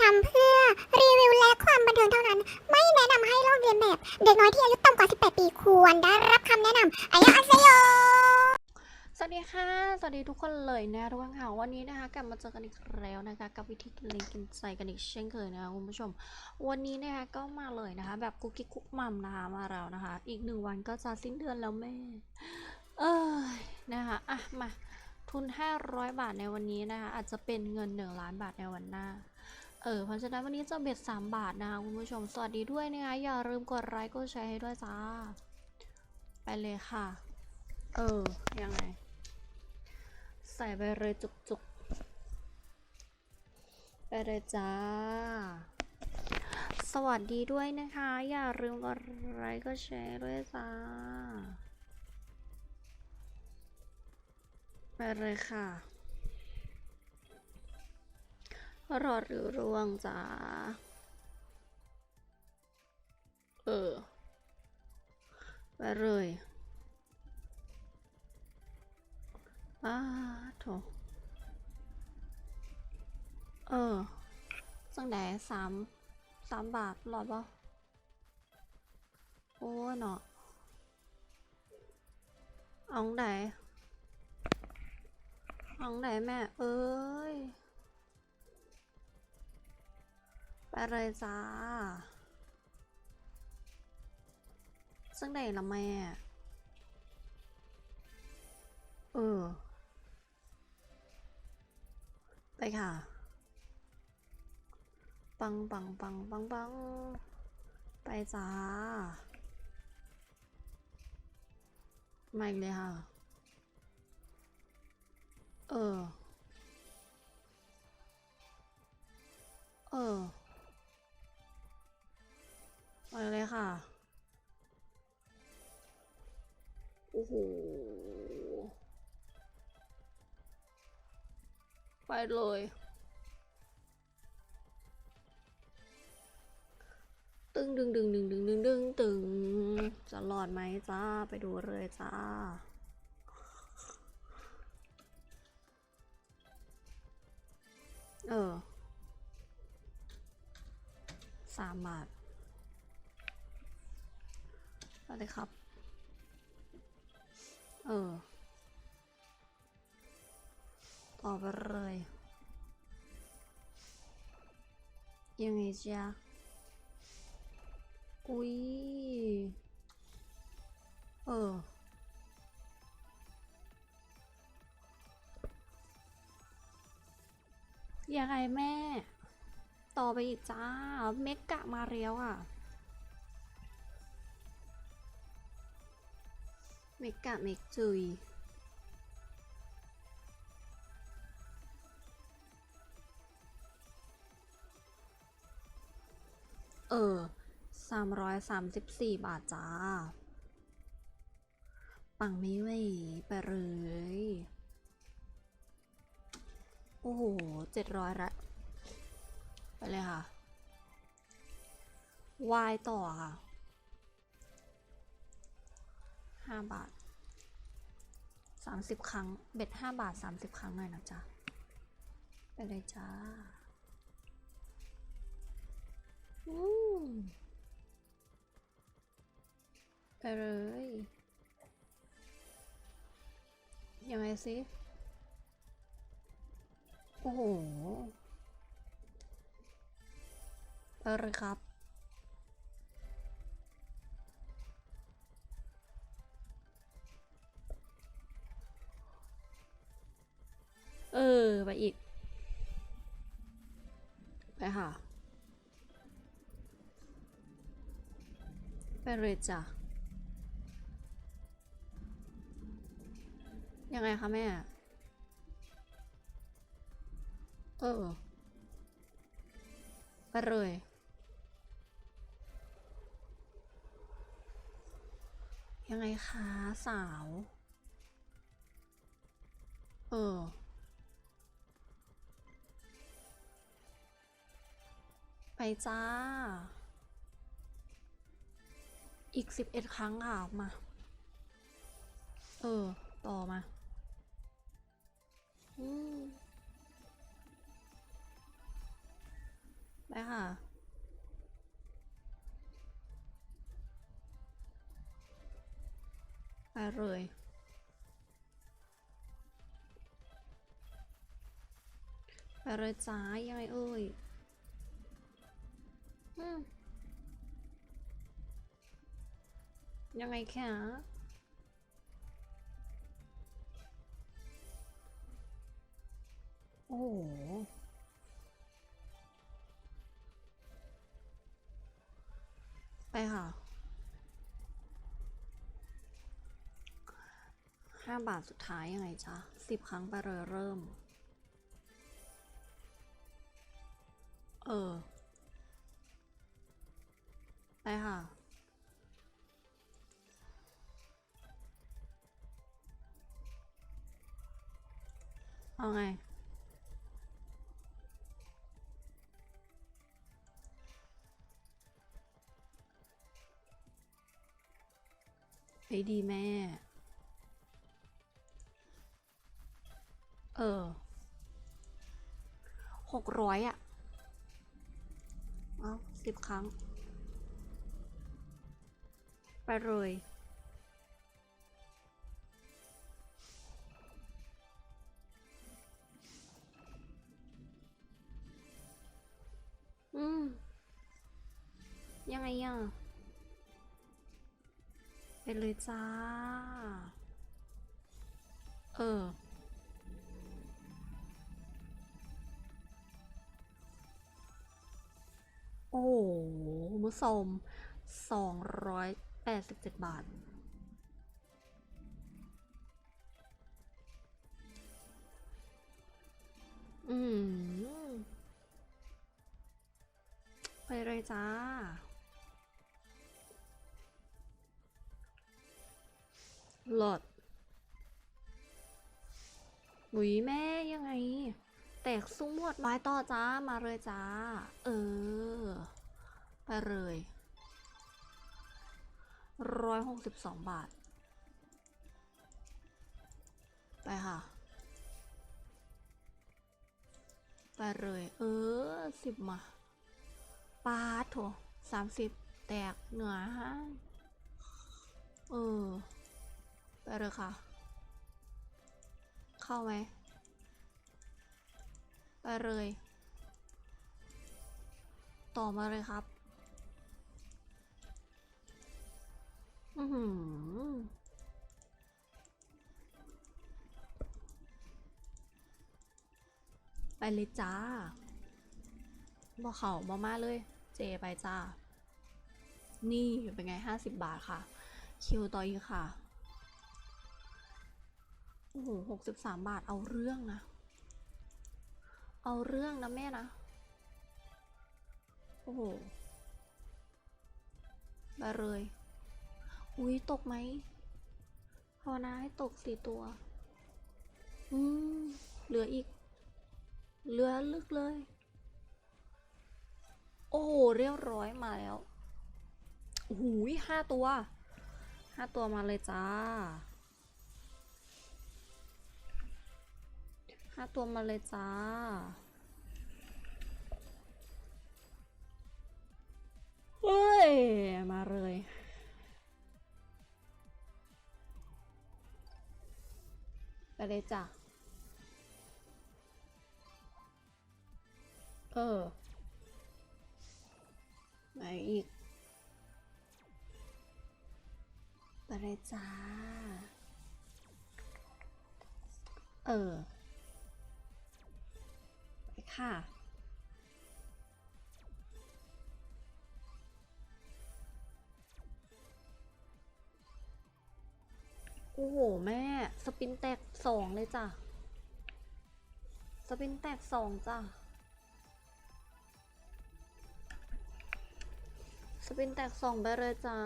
ทำเพื่อรีวิวและความบันเทิงเท่านั้น ไม่แนะนำให้ลอกเลียนแบบ เด็กน้อยที่อายุต่ำกว่า 18 ปีควรได้รับคำแนะนำอายะอัสโยสวัสดีค่ะ สวัสดีทุกคนเลยนะทุกคนค่ะวันนี้นะคะกลับมาเจอกันอีกแล้วนะคะ กับวิธีกินเล้งกินใจกันอีกเช่นเคยนะคะคุณผู้ชม วันนี้นะคะก็มาเลยนะคะ แบบกุ๊กกิ๊กกุ๊กมัมนะคะมาแล้วนะคะ อีกหนึ่งวันก็จะสิ้นเดือนแล้วแม่ เอ้ยนะคะอะมาทุน 500 บาทในวันนี้นะคะอาจจะเป็นเงิน 1 ล้านบาทในวันหน้า เออเพราะฉะนั้นวันนี้จะเบ็ด 3 บาทนะคะคุณผู้ชม สวัสดีด้วยนะคะอย่าลืมกดไลค์กดแชร์ให้ด้วยจ้า ไปเลยค่ะ เออ ยังไง ใส่ไปเลยจุกๆ ไปเลยจ้า สวัสดีด้วยนะคะ อย่าลืมกดไลค์ก็แชร์ด้วยจ้า ไปเลยค่ะ รอดหรือร่วงจ้าเออไปเลยอ้าโถเออจังไดสามสามบาทหรอดปะโอ้ยเนาะเอาไหนเอาไหนแม่ เอ้ย ไปเลยจ้าจังไดละแม่ เออ ไปค่ะ ปังปังปังปังปัง ไปจ้ามาอีกเลยค่ะ เออ เออ หไปเลย ตึงดึงดึงดึงดึงดึงดึงตึงจะหลอดไหมจ้า ไปดูเลยจ้าเออสามบาทอะไรครับ ออ ต่อไปเลย ยังไงจ๊ะอุ้ย เออ ยังไงแม่ ต่อไปอีกจ้า เมกกะมาเรียวอะ เมกกะเมกจุย เออสามร้อยสามสิบสี่บาทจ้า ปังไม่ไหวไปเลย โอ้โหเจ็ดร้อยละ ไปเลยค่ะ วายต่อค่ะ ห้าบาทสามสิบครั้ง เบ็ดห้าบาทสามสิบครั้งหน่อยนะจ๊ะ ไปเลยจ้า อืมไปเลย ยังไงสิ โอ้โห ไปเลยครับ อไปอีก ไปค่ะ ไปเลยจ้ะ ยังไงคะแม่ เออ ไปเลยยังไงคะ สาว เออ ไปจ้า อีกสิบเอ็ดครั้งค่ะ มา เออ ต่อมา อืมค่ะไปเลยไปเลยจ้ายังไงเอ่ย ยังไงแค่โอ้โหไปค่ะห้าบาทสุดท้ายยังไงจ๊ะสิบครั้งไปเลยเริ่ม เออ ไปค่ะ เอาไง ไปดีแม่ เออ หกร้อยอะ เอาสิบครั้ง ไปเลยอืมยังไงอะไปเลยจ้า เออ โอ้โหคุณผู้ชมสองร้อย แปดสิบเจ็ดบาท อืม ไปเลยจ้า หลดหุยแม่ยังไง แตกซุ้มหมดไม้ต่อจ้า มาเลยจ้า เออ ไปเลย ร้อยหกสิบสองบาท ไปค่ะ ไปเลย เออสิบมาปาดโถสามสิบแตกเหนือฮะเออ ไปเลยค่ะ เข้าไหมไปเลย ต่อมาเลยครับ อือไปเลยจ้าบอกเขามามาเลย เจไปจ้า นี่เป็นไงห้าสิบบาทค่ะ คิวต่ออีกค่ะ โอ้โหหกสิบสามบาทเอาเรื่องนะ เอาเรื่องนะแม่นะ โอ้โห ไปเลย อุ้ยตกไหมภาวนาให้ตกสี่ตัว อืม เหลืออีก เหลือลึกเลย โอ้โหเรียบร้อยมาแล้วโอ้โหห้าตัว ห้าตัวมาเลยจ้า ห้าตัวมาเลยจ้า เลยจ้ะ เออไหนอีก ไปเลยจ้า เออ ไปค่ะ อ้โห แม่ สปินแตกสองเลยจ้ะ สปินแตกสองจ้ะ สปินแตกสองไปเลยจ้า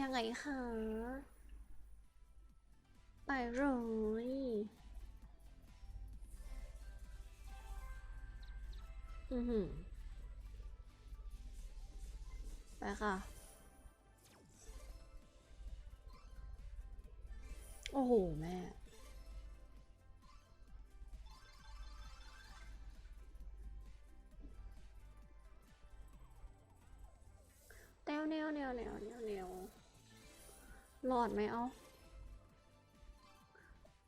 ยังไงคะไปเลยอือหือไปค่ะ โอ้โห แม่แนวแนวแนวแนวแนวแนว หลอดไหมเอา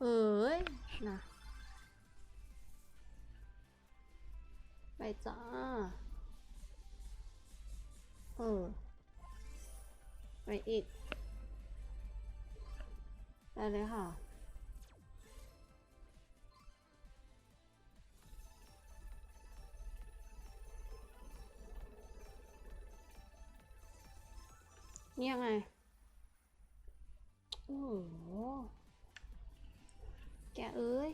เอ้ยนะไปจ้า เออ ไปอีกได้เลยค่ะ นี่ยังไง อ้โหแกเอ้ย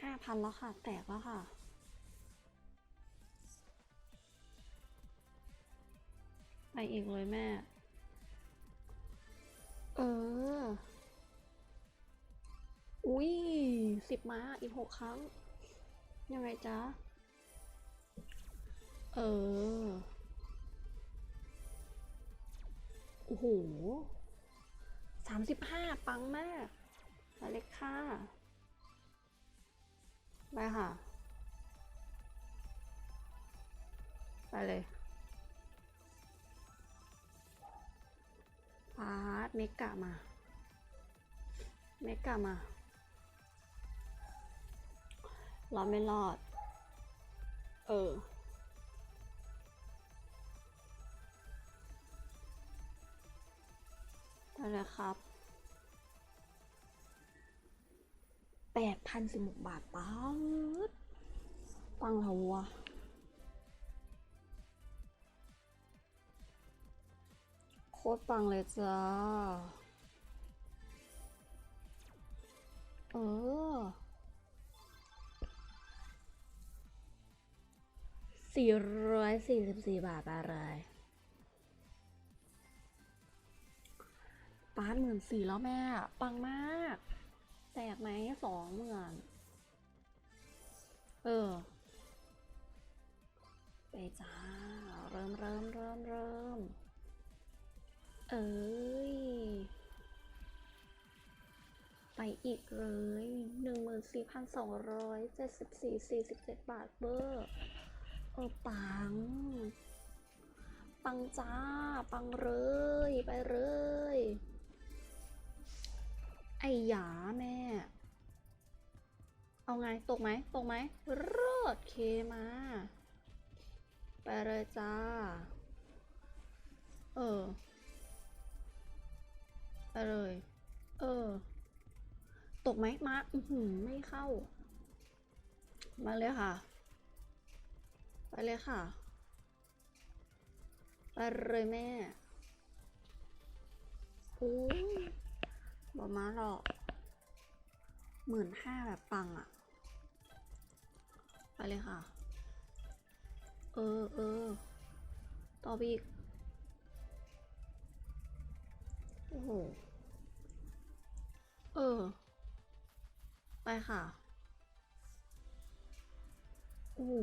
ห้าพันแล้วค่ะ แตกแล้วค่ะไปอีกเลยแม่ เออ อุ้ยสิบม้าอีกหกครั้ง ยังไงจ๊ะ เออ อ้โหสามสิบห้าปังมากไปเล็กค่ะไปค่ะ ไปเลยพาร์ทเมกะมา เมกะมารอดไม่รอด เออ ได้เลยครับแปดพันสิบหกบาทป๊าดปังเหรอวะโคตรปังเลยจ้า เออสี่ร้อยสี่สิบสี่บาทอะไร ปาดหมื่นสี่แล้วแม่ ปังมาก แตกไหมสองหมื่นเออ ไปจ้า เริ่มเริ่มเริ่มเริ่มเอ้ย ไปอีกเลยหนึ่งหมื่นสี่พันสองร้อยเจ็ดสิบสี่สี่สิบเจ็ดบาทเบอร์เออปัง ปังจ้า ปังเลย ไปเลย ไอ้หยาแม่ เอาไงตกไหมตกไหมรอดเคมา ไปเลยจ้า เออ ไปเลย เออ ตกไหมมาอือหือไม่เข้า มาเลยค่ะ ไปเลยค่ะ ไปเลยแม่โอ้ บอมาหรอกหมื่นห้าแบบปังอะไปเลยค่ะ เออเออต่อไปอีก โอ้โห เออ ไปค่ะ โอ้โห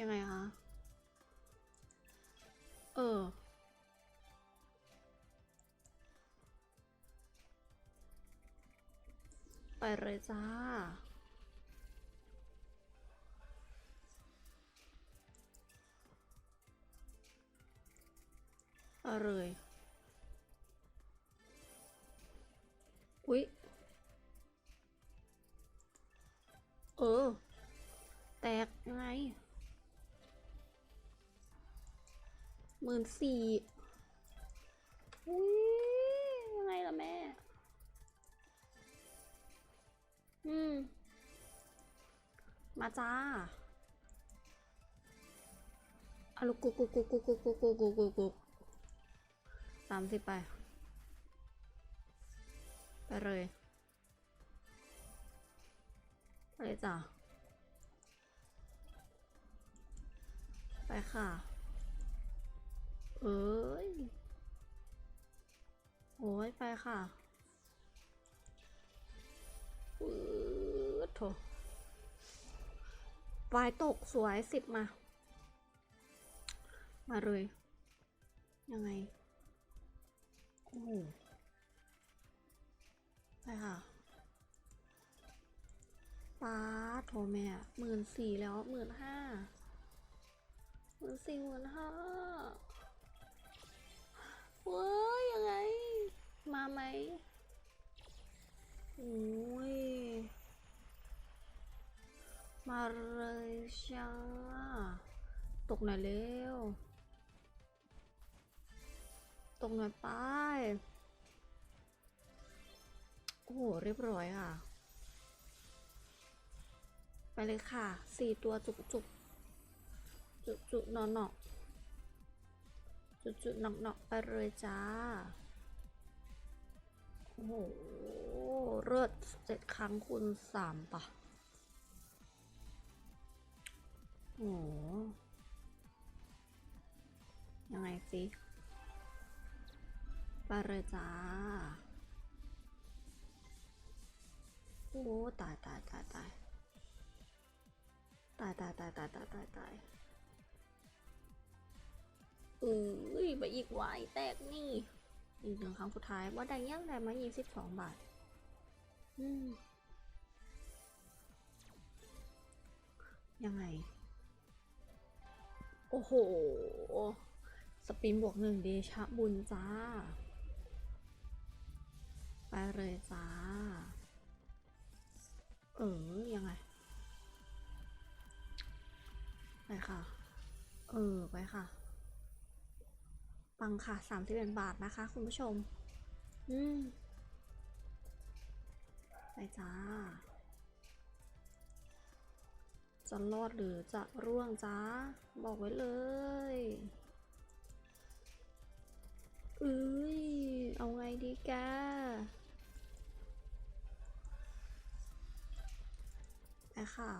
ยังไงคะ เออ ไปเลยจ้าเอาเลยอุ๊ย เออ แตกยังไงหมื่นสี่ มาจ้าอะลุกกุกกุกกุกกุกกุกกุกกุกกุกกุกกุกสามสิบไป ไปเลยไปเลยจ้ะไปค่ะ เอ้ย โอ้ย ไปค่ะปื๊ดโถ วายตกสวยสิบมา มาเลย ยังไง โอ้โหไปค่ะป้าโทรแม่หมื่นสี่แล้วหมื่นห้าหมื่นสี่หมื่นห้าเว้ยยังไง มาไหมโอ้ยมาเลย จ้า ตกหน่อยเร็ว ตกหน่อยไปโอ้โห เรียบร้อยค่ะ ไปเลยค่ะสี่ตัวจุกจุกจุกจุกนอนนอกจุกจุกนอกนอกไปเลยจ้า โอ้โหเลิศเจ็ดครั้งคูณสามปะ โอ้โหยังไงสิไปเลยจ้าโอ้ตายตายตายตายตายตายตายตายตายตายตายเอ้ยไปอีกวายแตกนี่อีกหนึ่งครั้งสุดท้ายว่าได้ยังได้มายี่สิบสองบาท อืมยังไง โอ้โห สปินบวกหนึ่งเดชะบุญจ้า ไปเลยจ้า เออ ยังไง ไปค่ะ เออ ไปค่ะ ปังค่ะสามสิบเอ็ดบาทนะคะ คุณผู้ชม อืม ไปจ้า จะรอดหรือจะร่วงจ้า บอกไว้เลยเอ้ย เอาไงดีแกไปค่ะ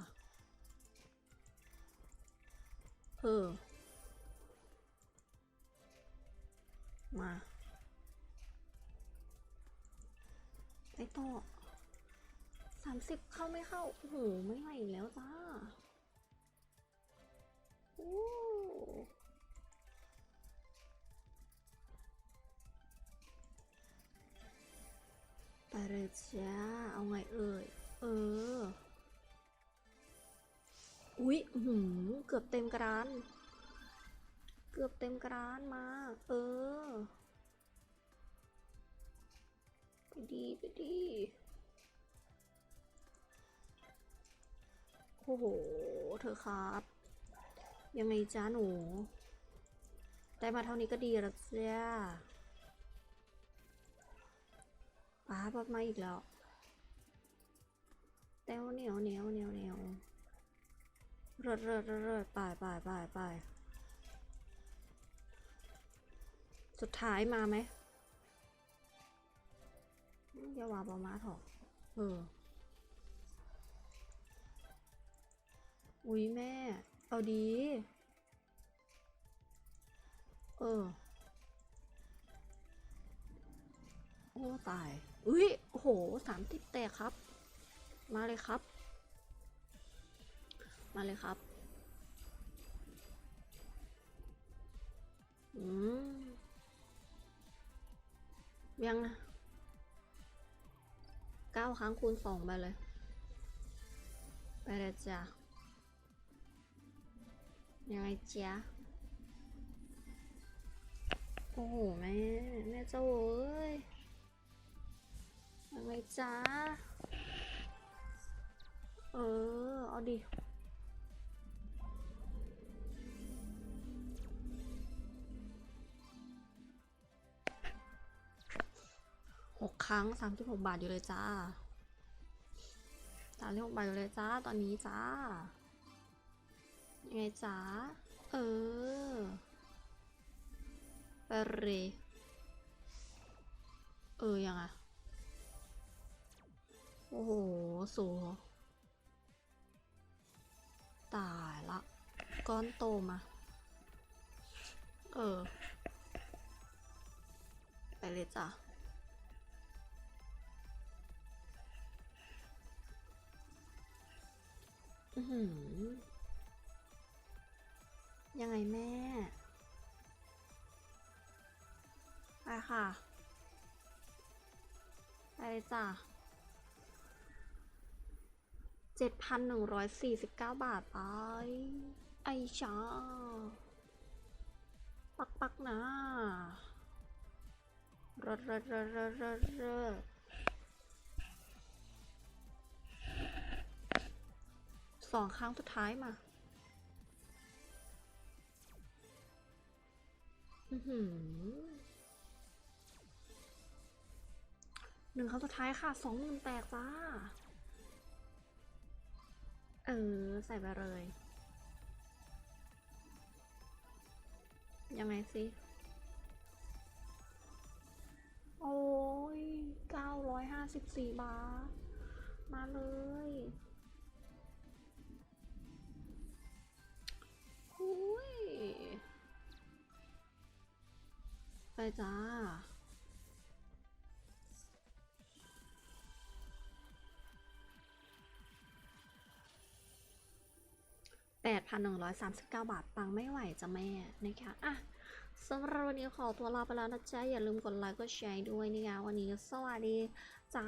เออ มา ไปต่อ สามสิบเข้าไม่เข้า โอ้โห ไม่ไหวอีกแล้วจ้าโอ้ไปเลยจ้า เอาไงเอ่ย เออ อุ๊ยหือเกือบเต็มกราน เกือบเต็มกรานมา เออ ไปดี ไปดี โอ้โห เธอครับ ยังไงจ้าหนู ได้มาเท่านี้ก็ดีแล้วจ้าป้าบมาอีกแล้วแต้วเหนียวเหนียวเหนียวเหนียวเริดเริดเริดเริดไปไปไปไปสุดท้ายมาไหมอย่าว่าบอมาถอะเออ อุ๊ยแม่ เอาดี เออ โอ้ ตาย อุ้ยโอ้โหสามติดแตกครับ มาเลยครับ มาเลยครับ อืมยังนะเก้าครั้งคูณสองไปเลย ไปเลยจ้ะ ยังไงจ๊ะโอ้โหแม่แม่เจ้าเอ้ยยังไงจ๊ะเออ เอาดิหกครั้งสามสิบหกบาทอยู่เลยจ้าสามสิบหกบาทอยู่เลยจ้า ตอนนี้จ้า ยังไงจ้าเออไปเรเออ ยังอะโอ้โห สูตายละ ก้อนโตมา เออ ไปเลยจ้ะอื้อหือ ยังไงแม่ ไปค่ะ ไปเลยจ้ะเจ็ดพันหนึ่งร้อยสี่สิบเก้าบาทไป ไอชาปักปักๆนะรถรถรถรถรถรถสองครั้งสุดท้ายมา หนึ่งครั้งสุดท้ายค่ะสองหมื่นแตกจ้า เออ ใส่ไปเลย ยังไงสิโอ้ยเก้าร้อยห้าสิบสี่บาท มาเลยหุย ไปจ้า8,139บาท ปังไม่ไหวจ้ะแม่ นะคะอะสำหรับวันนี้ขอตัวลาไปแล้วนะจ๊ะ อย่าลืมกดไลค์กดแชร์ด้วยนะคะวันนี้สวัสดีจ้า